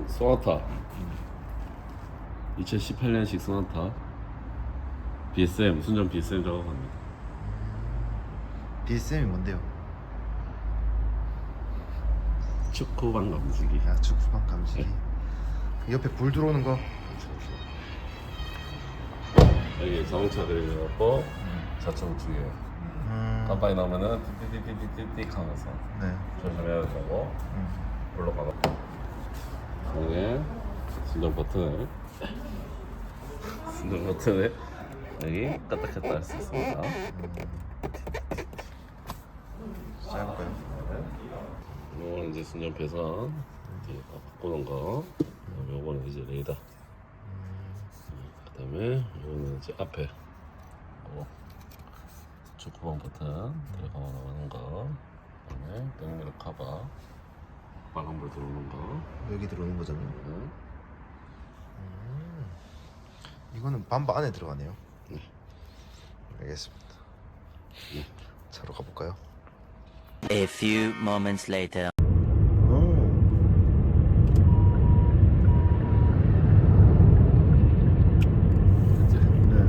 이거는 소나타 2018년식 소나타. BSM 순정 BSM 작업합니다. BSM이 뭔데요? 축구방 감지기. 야 축구방 감시기. 그 옆에 불 들어오는 거? 여기 자동차 그려놓고 자체 우측에. 음, 깜빡이 나오면은 띠띠띠띠띠띠 하면서 네. 조심해야 된다고. 음. 불러 가봐 여기 순정 버튼을 순정 버튼을 여기 껐다 켰다 할수 있습니다. 짧을까요? 요거는 이제 순정 배선 이렇게 바꾸는 거. 요거는 이제 레이더. 그 다음에 요거는 이제 앞에. 어, 축구방 버튼 들어가 나가는 거. 그다음에 백미러 커버 빨간불 들어오는 거 여기 들어오는 거잖아요 응? 이거는 밤바 안에 들어가네요 네. 알겠습니다 네. 차로 가볼까요? A few moments later. 이제 네.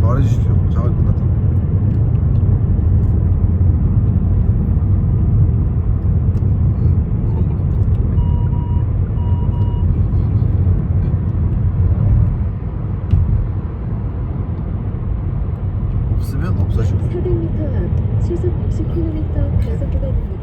말해주십시오. 작업이 끝났다고. 없으면 없어지고. 400m 앞 시속 60km 과속 구간입니다.